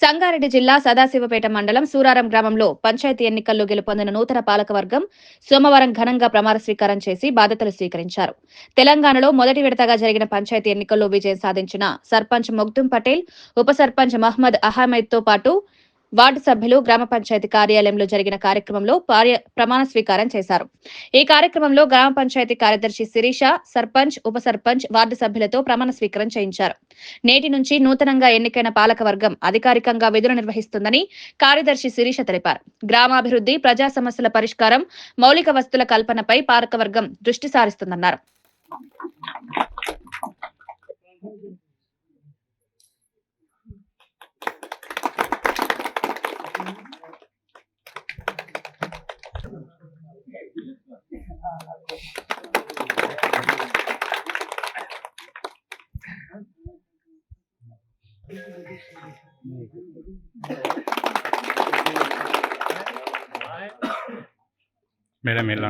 సంగారెడ్డి జిల్లా సదాశివపేట మండలం సూరారం గ్రామంలో పంచాయతీ ఎన్నికల్లో గెలుపొందిన నూతన పాలకవర్గం సోమవారం ఘనంగా ప్రమాణ స్వీకారం చేసి బాధ్యతలు స్వీకరించారు. తెలంగాణలో మొదటి విడతగా జరిగిన పంచాయతీ ఎన్నికల్లో విజయం సాధించిన సర్పంచ్ మొగ్దుం పటేల్ ఉప సర్పంచ్ మహ్మద్ అహ్మద్తో పాటు వార్డు సభ్యులు గ్రామ పంచాయతీ కార్యాలయంలో జరిగిన కార్యక్రమంలో పార్య- ప్రమాణ స్వీకారం చేశారు. ఈ కార్యక్రమంలో గ్రామ పంచాయతీ కార్యదర్శి శిరీష సర్పంచ్ ఉప సర్పంచ్ వార్డు సభ్యులతో ప్రమాణ స్వీకారం చేయించారు. నేటి నుంచి నూతనంగా ఎన్నికైన పాలకవర్గం అధికారికంగా విధులు నిర్వహిస్తుందని కార్యదర్శి శిరీష తెలిపారు. గ్రామాభివృద్ధి ప్రజా సమస్యల పరిష్కారం మౌలిక వస్తుల కల్పనపై పాలకవర్గం దృష్టి సారిస్తుందన్నారు. మేడం ఎలా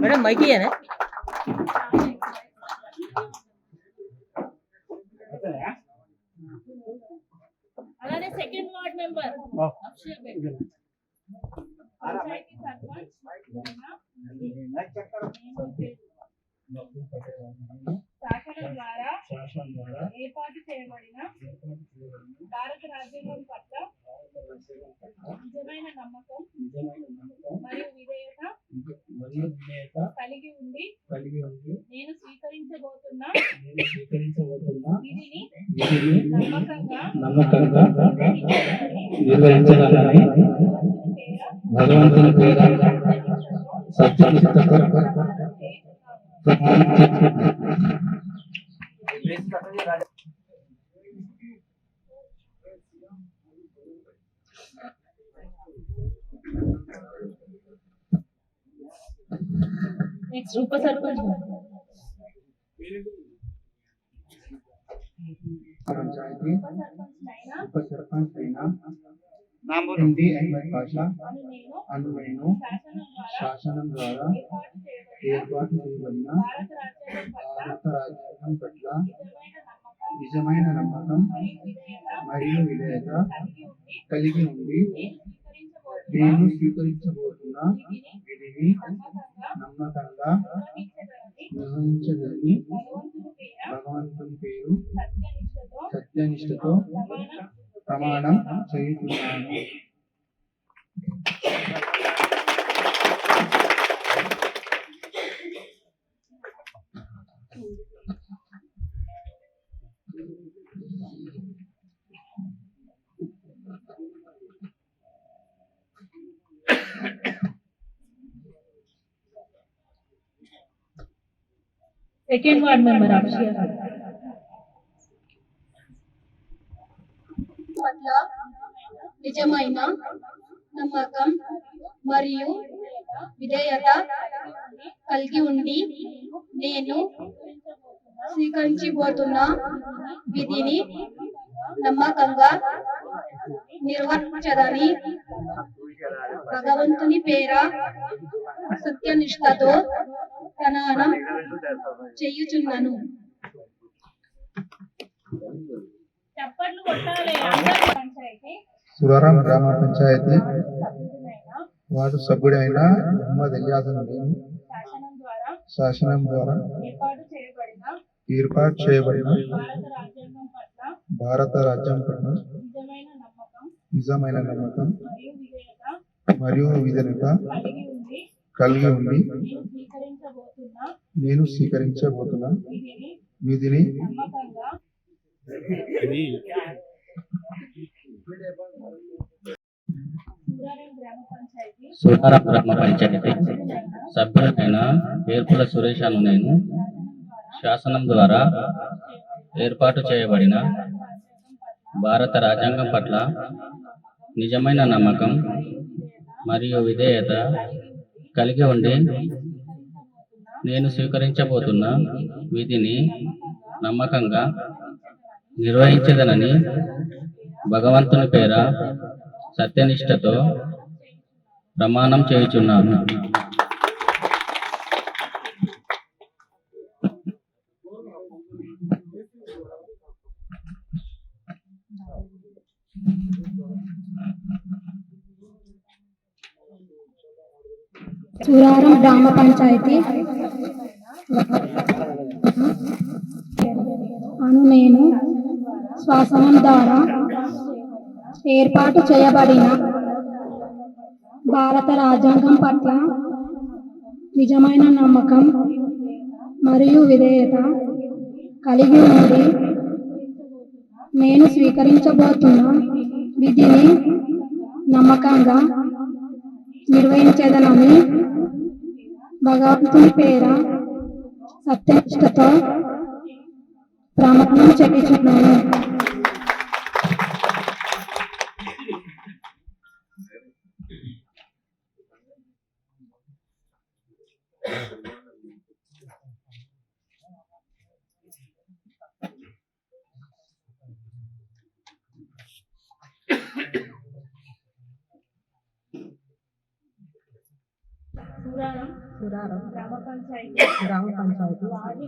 మేడం మైకి అనే అలానే సెకండ్ వార్డ్ మెంబర్ అక్షయ్ పంచాయతీ సర్పంచ్ శాసనం ద్వారా ఏర్పాటు చేయబడిన భారత రాజ్యాంగం పట్ల నిజమైన నమ్మకం మరియు విధేయత మరియు విధేయత కలిగి ఉండి కలిగి ఉంది నేను స్వీకరించబోతున్న నేను స్వీకరించబోతున్న విధిని విధిని నమ్మకంగా నమ్మకంగా నిర్వహించగలని భగవంతుని పేర సత్యనిష్టతో ప్రమాణం చేస్తున్నాను. ఉప సర్పంచ్ పంచాయతీ ఉప సర్పంచ్ అయినా హిందీ అహ్మద్ పాషా అను నేను శాసనం ద్వారా ఏర్పాటు చేయబడిన భారత రాజ్యాంగం పట్ల నిజమైన నమ్మకం మరియు విధేయత కలిగి ఉండి ఉండి నేను నేను స్వీకరించబోతున్న విధిని నిర్వహించగలని భగవంతుని పేరు సత్యనిష్టతో ప్రమాణం ప్రమాణం చేయుతున్నాను సెకండ్ వార్డ్ మెంబర్ అక్షయ పట్ల నిజమైన నమ్మకం మరియు విధేయత కలిగి ఉండి నేను స్వీకరించబోతున్న విధిని నమ్మకంగా నిర్వహించదని భగవంతుని పేర సత్యనిష్టతో ప్రమాణం చేయుచున్నాను. చప్పట్లు కొట్టాలి. అందరూ పంచాయతీ. సురారం గ్రామ పంచాయతీ వార్డు సభ్యుడైన మొహమ్మద్ ఇలియాస్ నదీం శాసనం ద్వారా శాసనం ద్వారా ఏర్పాటు చేయబడిన భారత రాజ్యం పట్ల నిజమైన నమ్మకం మరియు ఉండి కలిగి ఉండి నేను స్వీకరించబోతున్న. నేను స్వీకరించబోతున్న విధిని సుధారం గ్రామ పంచాయతీ సభ్యులైన ఏర్పుల సురేష్ అను నేను శాసనం ద్వారా ఏర్పాటు చేయబడిన భారత రాజ్యాంగం పట్ల నిజమైన నమ్మకం మరియు విధేయత కలిగి ఉండి నేను స్వీకరించబోతున్న విధిని నమ్మకంగా నిర్వహించదనని భగవంతుని పేర సత్యనిష్టతో ప్రమాణం చేయుచున్నాను. చూరారం గ్రామ పంచాయతీ అను నేను శ్వాసనం ద్వారా ఏర్పాటు చేయబడిన భారత రాజ్యాంగం పట్ల నిజమైన నమ్మకం మరియు విధేయత కలిగి ఉండి నేను స్వీకరించబోతున్న విధిని నమ్మకంగా నిర్వహించేదనని భగవంతుని పేర సత్యనిష్టతో ప్రామాణం చేయించున్నాను గ్రామ పంచాయతీ గ్రామ పంచాయతీ వార్డు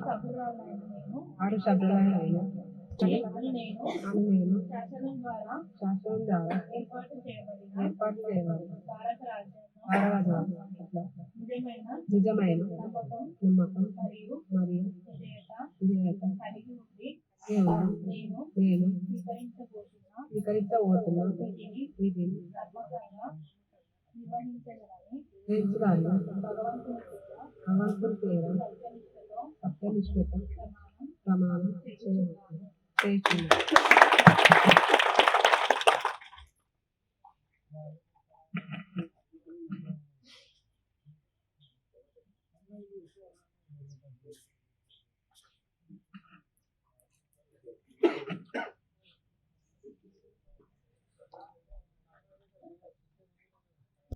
సభ్యురాలైన నేను. అని శాసనం ద్వారా శాసనం ద్వారా ఏర్పాటు చేయబడిన ఏర్పాటు చేయబడిన భారత రాజ్యాంగం. భారతదేశం పట్ల నిజమైన నిజమైన నమ్మకం నమ్మకం మరియు మరియు విధేయత విధేయత కలిగి ఉండి నేను నేను నేను స్వీకరించబోతున్న స్వీకరించబోతున్న విధిని విధిని నమ్మకంగా నిర్వహించగలని నేర్చుగాను భగవంతుని పేర భగవంతుని పేర సత్యనిష్టతో ప్రమాణం ప్రమాణం Thank you.